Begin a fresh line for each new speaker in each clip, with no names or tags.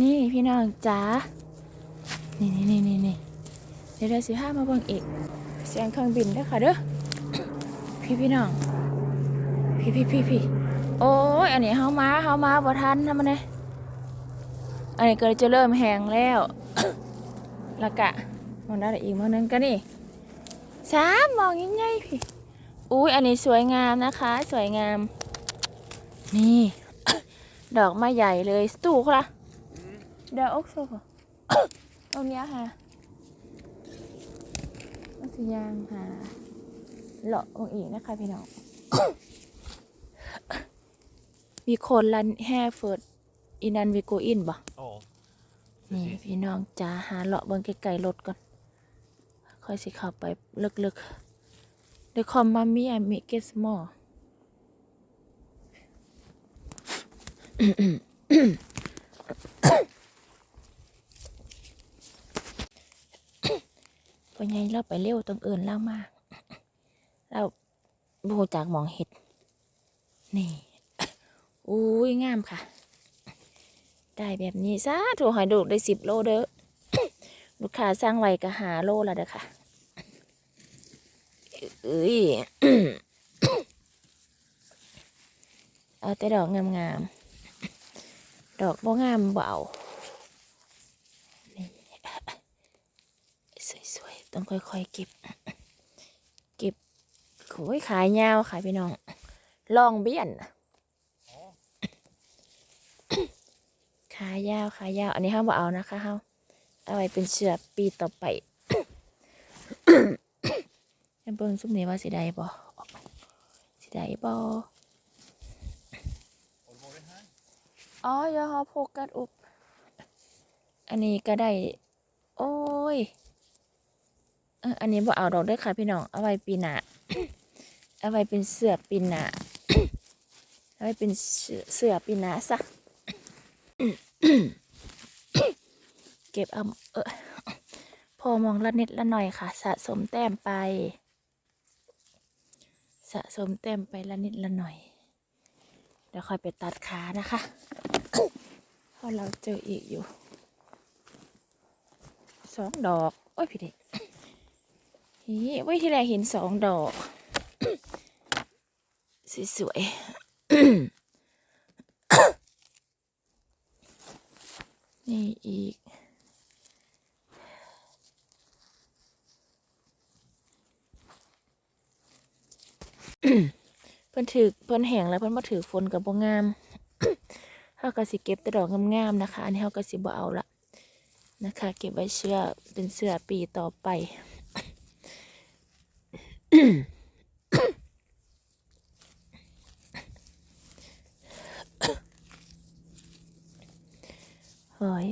นี่พี่น้องจ๋า นี่นี่นี่นี่นี่เดี๋ยวเราสิห้ามาเบิ่งอีก เสียงเครื่องบินด้อค่ะเด้อ พี่พี่น้อง พี่พี่พี่พี่โอ้ย อันนี้เฮามาเฮามาบ่ทันทำมันเลยอันนี้ก็จะเริ่มแหงแล้วล้วกะมองได้อีกมองนึงก็นี่สามมองง่ายๆพี่ อุ้ยอันนี้สวยงามนะคะ สวยงาม นี่ ดอกไม้ใหญ่เลย สตูค่ะ เดี๋ยวอกโซฟตรงเนี้ยค่ะก็สิยางหาเลาะองอีกนะคะพี่น้อง มีคนรันแห่เฟิร์ดอินันวิโกอินบ่
Ja,
นี่
precis.
พี่น้องจ๋าหาเลาะเบิ่งไกลๆรถก่อน ค่อยสิเข้าไปลึกๆ เดี๋ยวคอมมามีอมิเกสมอ พอไงเราไปเร็วตรงเอินเล่ามากเราบูจากหมองเห็ด นี่อุ้ยงามค่ะ ได้แบบนี้ซะถูกหอยดูกได้สิบโลเด้อลูกค้าสร้างไว้ก็หาโลแล้วเด้อค่ะเอ้ยเอาแต่ดอกงามๆ ดอกบ่งามเบาสวย ต้องค่อยๆเก็บ เก็บโอ้ยขายยาวขายพี่น้อง ลองเบี้ยนขายาวขายาว อันนี้ห้ามเอานะคะเฮาเอาไว้เป็นเชือกปีต่อไปให้เบิ่งซุมนี้ว่าสิได้บ่สิได้บ่อ๋อยวเฮาโฟกัสอุบ อันนี้ก็ได้ โอ้ย เอออันนี้บ่เอาดอกเด้อค่ะ พี่น้อง เอาไว้ปีหนาเอาไว้เป็นเสือปีหนาเอาไว้เป็นเสือปีหนาซะ เก็บเอาเออพอมองละนิดละหน่อยค่ะ สะสมแต้มไป สะสมแต้มไปละนิดละหน่อย เดี๋ยวค่อยไปตัดขานะคะเพราะเราเจออีกอยู่ สองดอก โอ้ยพี่เด็ก ฮีไว้ที่แรกเห็นสองดอก สวยๆ นี่อีก เพิ่นถือเพิ่นแห้งแล้วเพิ่นมาถือฝนกับบ่งามเฮาก็สิเก็บแต่ดอกงามๆนะคะ อันนี้เฮาก็สิบ่เอาละนะคะ เก็บไว้เชื่อเป็นเสื้อปีต่อไป เฮ้ย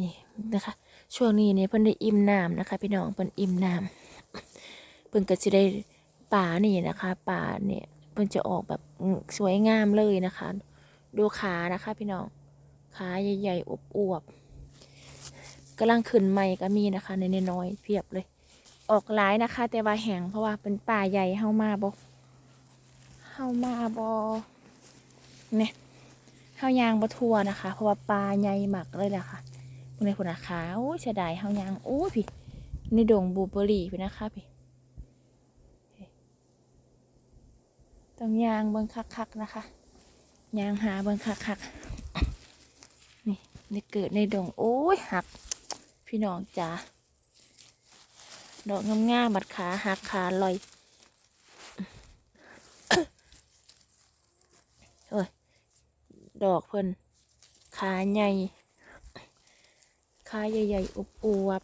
นี่นะคะ ช่วงนี้เนี่ยเพิ่นได้อิ่มน้ำนะคะ พี่น้องเพิ่นอิ่มน้ำเพิ่นก็สิได้ป่านี่นะคะป่าเนี่ยเพิ่นจะออกแบบสวยงามเลยนะคะ ดูขานะคะพี่น้องขาใหญ่ๆอวบๆกำลังขึ้นใหม่ก็มีนะคะในน้อยๆเพียบเลย ออกหลายนะคะ แต่ว่าแห้งเพราะว่าเป็นป่าใหญ่เฮามาบ่เฮามาบ่เนี่ยเฮายางบ่ทั่วนะคะ เพราะว่าปลาใหญ่มากเลยนะคะในคุณอาขาโอ้ยเสียดายเฮายางโอ้ยพี่ในดงบูเบอรี่พี่นะคะพี่ต้องยางเบิ่งคักๆนะคะยางหาเบิ่งคักๆนี่ในเกิดในดงโอ้ยหัก พี่น้องจ๋า ดอกงามๆบัดขาหักขาลอยโอ้ยดอกเพิ่นขาใหญ่ขาใหญ่ๆอุบอวบ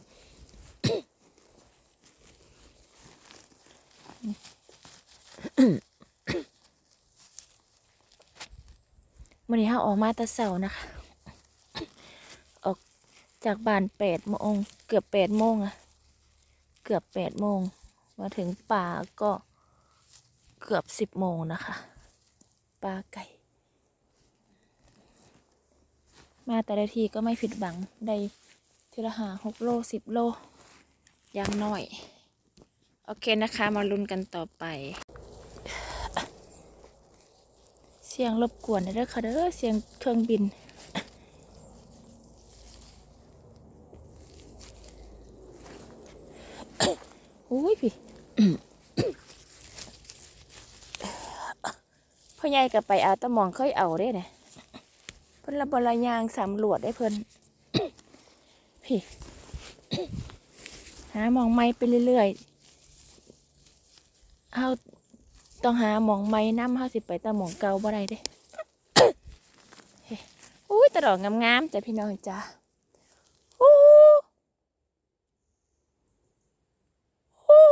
วันนี้เราออกมาตะเสานะคะ ออกจากบ้านแปดโมงเกือบแปดโมงอะ เกือบแปดโมง มาถึงป่าก็เกือบสิบโมงนะคะป่าไก่ มาแต่ละทีก็ไม่ผิดหวังได้ทีละหาหกโลสิบโลอย่างน้อย โอเคนะคะมาลุ้นกันต่อไป เสียงรบกวนเด้อค่ะเด้อเสียงเครื่องบิน อุ้ยพี่พ่อใหญ่ก็ไปเอาตะมองเคยเอาได้เนี่ยเพิ่นละบละยางสำรวจได้เพิ่นพี่หามองไม้ไปเรื่อยๆเฮาต้องหามองไม้น้ำเฮาสิบไปตะมองเก่าบ่ได้เด้อุ้ยตะดอกงามๆจ้ะพี่น้องจ้าอู้อู้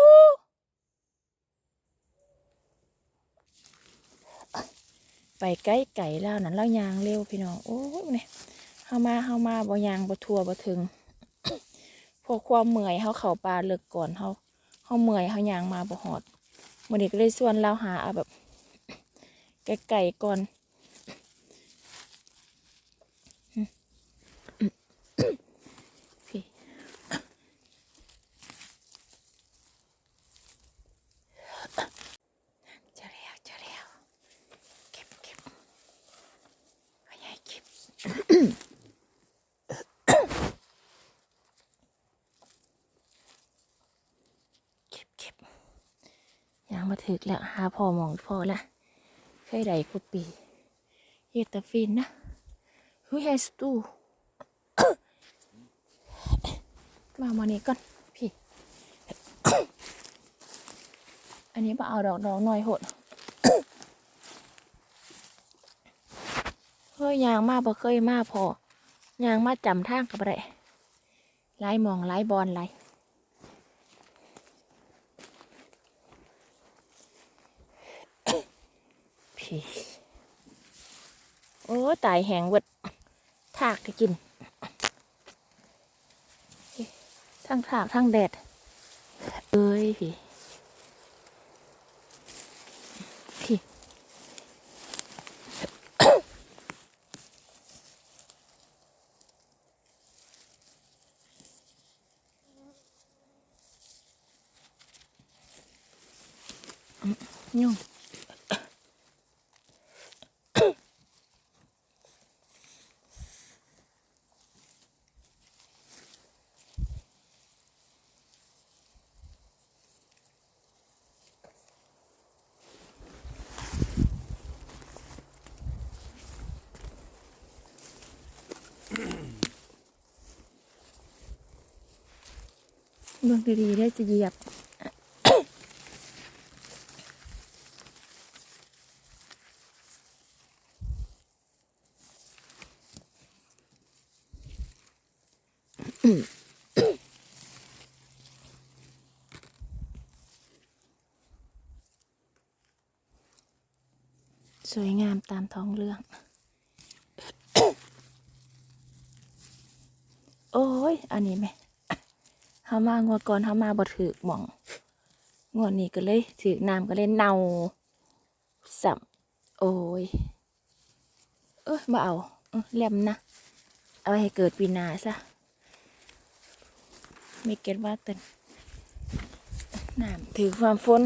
ไปใกล้ไก่แล้วนั่นแล้วยางเร็วพี่น้องโอ้ยเนี่ยเฮามาเข้ามาบ่ยางบ่ทัวบ่ถึงพวกความเมื่อยเขาเข่าปลาเลิกก่อนเขาเขาเมื่อยเขายางมาบ่หอดมื้อนี้ก็เลยส่วนเราหาเอาแบบไกลๆก่อนพี่เจะแล้วเจะแล้วเก็บเก็บพ่อใหญ่เก็บ เก็บเก็บยางมาถึก แล้ว หาพอมองพอละเคยได้กุปีเยตาฟินนะ Who has to มามานี่ก่อน พี่ อันนี้มาเอาดอกดอกหน่อยหดเฮ้ยยางมากบ่เคยมากพอยางมาจำทางกับอะไรไล่มองไล่บอลไล่ โอ้ตายแหงวดถากจะกิน ทั้งถากทั้งแดด เอ้ยพี่ เบิ่งดีๆได้จะเหยียบสวยงามตามท้องเรื่อง โอ้ย อันนี้ไหม เฮามางวดก่อนเฮามาบ่ถือหม่องงวดนี้ก็เลยถือน้ำก็เลยเน่าสับโอ้ย เอ้ยมาเอาเอ้อแหลมนะ เอาให้เกิดปีนาซะไม่เก็ตว่าเต็นน้ำถือความฝน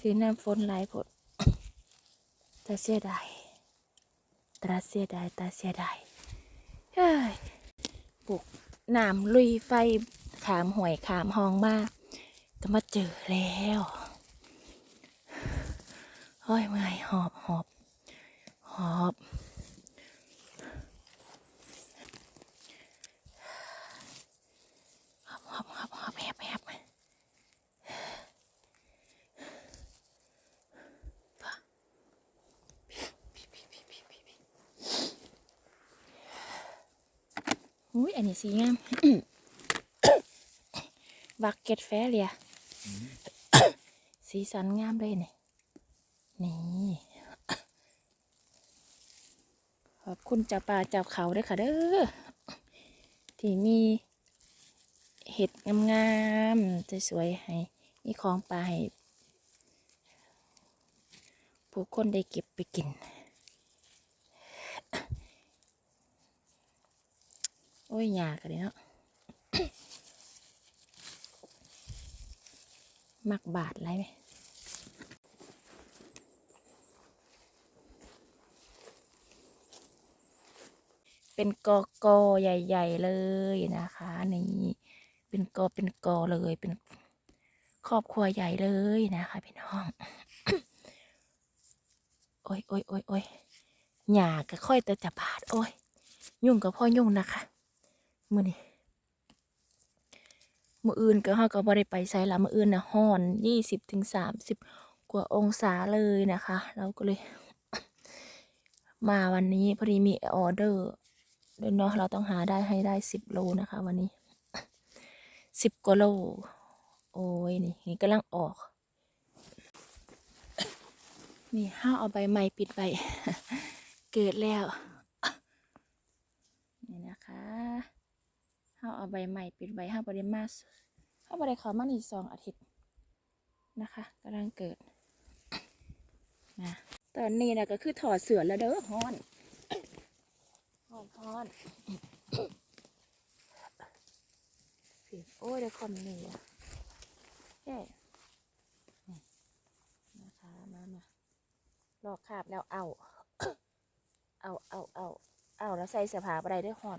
ถือน้ำฝนหลายผดตาเสียดายตาเสียดายตาเสียดายเฮ้ยปลุก น้ำลุยไฟขามห่วยขามห้องมาก็มาเจอแล้วโอ้ยเมื่อยหอบหอบหอบหอบหอบหอบหอบแฮบแฮบ อุ้ยอันนี้สีงามบักเก็ตแฟเรียสีสันงามเลยนี่นี่ขอบคุณเจ้าป่าเจ้าเขาด้วยค่ะเด้อที่มีเห็ดงามๆสวยๆให้มีของปลาให้ผู้คนได้เก็บไปกิน โอ้ยยากกันเลยเนาะมักบาดไรไหมเป็นกอกอใหญ่ ๆ เลยนะคะนี่เป็นกอเป็นกอเลยเป็นครอบครัวใหญ่เลยนะคะพี่น้อง โอ้ยโอ้ยโอ้ยโอ้ยหยาก็ค่อยแต่จะบาดโอ้ยยุ่งกับพ่อยุ่งนะคะ มือนี่มืออื่นก็เฮาก็บ่ได้ไปไสละมืออื่นนะฮ้อนยี่สิบถึงสามสิบกว่าองศาเลยนะคะ เราก็เลย มาวันนี้พอดีมีออเดอร์เดี๋ยเนาะเราต้องหาได้ให้ได้สิบโลนะคะ วันนี้สิบกว่าโล โอ้ยนี่นี่กำลังออก นี่ห้าเอาใบไม้ปิดไว้เกิดแล้ว นี่นะคะ ห้าเอาใบไม้ปิดไว้ห้าบริมาห้าบริเขามาอีกสองอาทิตย์นะคะกำลังเกิดนะตอนนี้นะก็คือถอดเสือแล้วเด้อฮอนฮอนฮอนสิโอ้ยเดี๋ยวคอมนี่อะแค่นี่นะคะมามาลอกคาบแล้วเอา เอาเอาเอาเอาแล้วใส่เสื้อผ้าไปได้ด้วยฮอน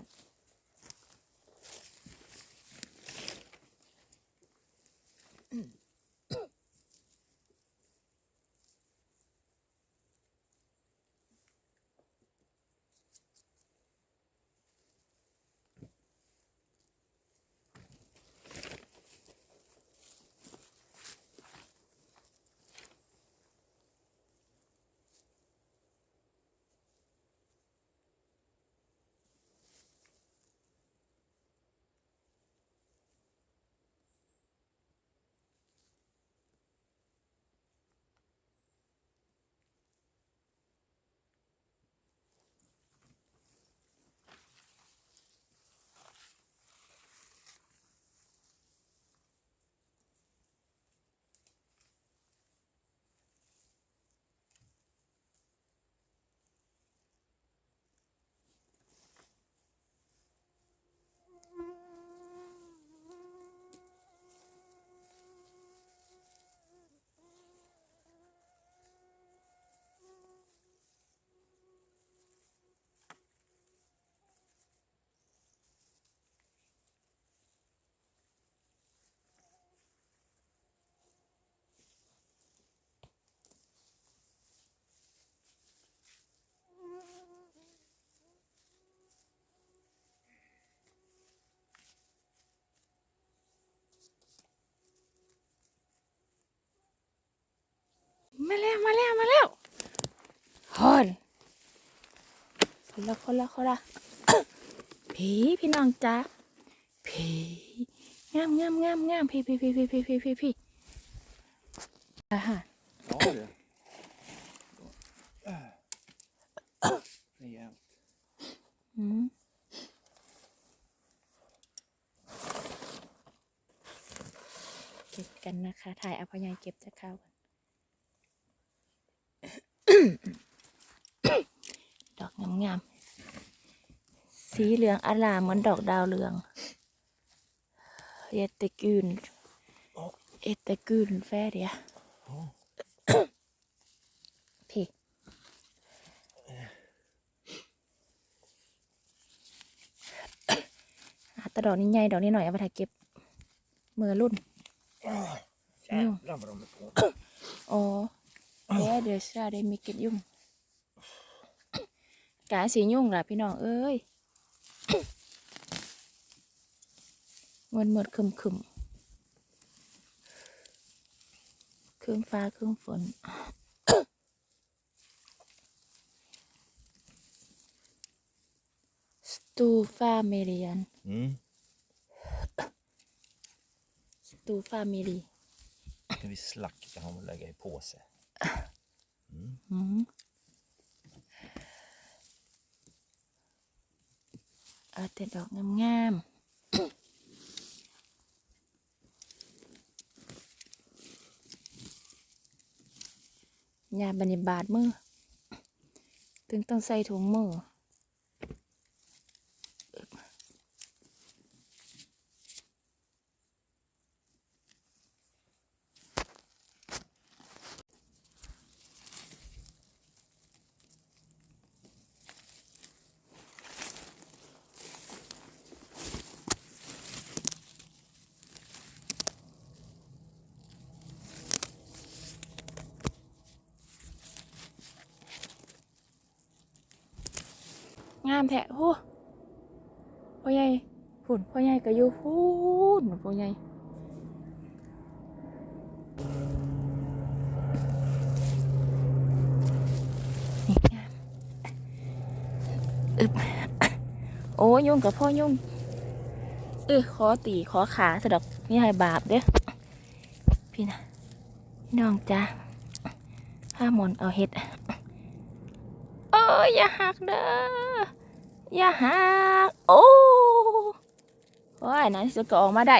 ฮอนคนละคนละคนละผีพี่น้องจ้าผีงามงามงามงามพี่พี่พี่พี่พี่พี่พี่พี่อาหาร
Ja, du. Rejält.
อืมเก็บกันนะคะ ถ่ายเอาพยายเก็บจะเข้ากันดอก งามๆสีเหลืองอลามเหมือนดอกดาวเรืองเอตเตกุนเอตเตกุนแฟเดีย
Ja.
พี่หาแตะดอกนี้ใหญ่ดอกนี้หน่อยเอาไปถ่ายเก็บมือรุ่น
Jävlar vad de är på.
อ๋อเดี๋ยวเดี๋ยวชาได้มีกิจยุ่ง กาสียุ่งล่ะพี่น้องเอ้ยเงินหมดคึมคึมครึ่งฟ้าครึ่งฝนสตูฟาเมเรียน
Mm.
สตูฟาเมรี
Ska vi slakta honom och lägga i påse?
อืม เอาแต่ดอกงามๆยาบันิบาดมือ ถึงต้องใส่ถุงมือามแท้โอ้พ่อใหญ่ฝุ่นพ่อใหญ่ก็อยู่ฝุ่นพ่อใหญ่นี่งามอึบโอ้ยุ่งกับพ่อยุ่งเออขอตีขอขาสะดอกนี่ให้บาปเด้อพี่นะน้องจ้าห้ามนเอาเห็ด เอ้ยอย่าหักเด้อ อย่าหักโอ้โอ้ยไหนสุดก็ออกมาได้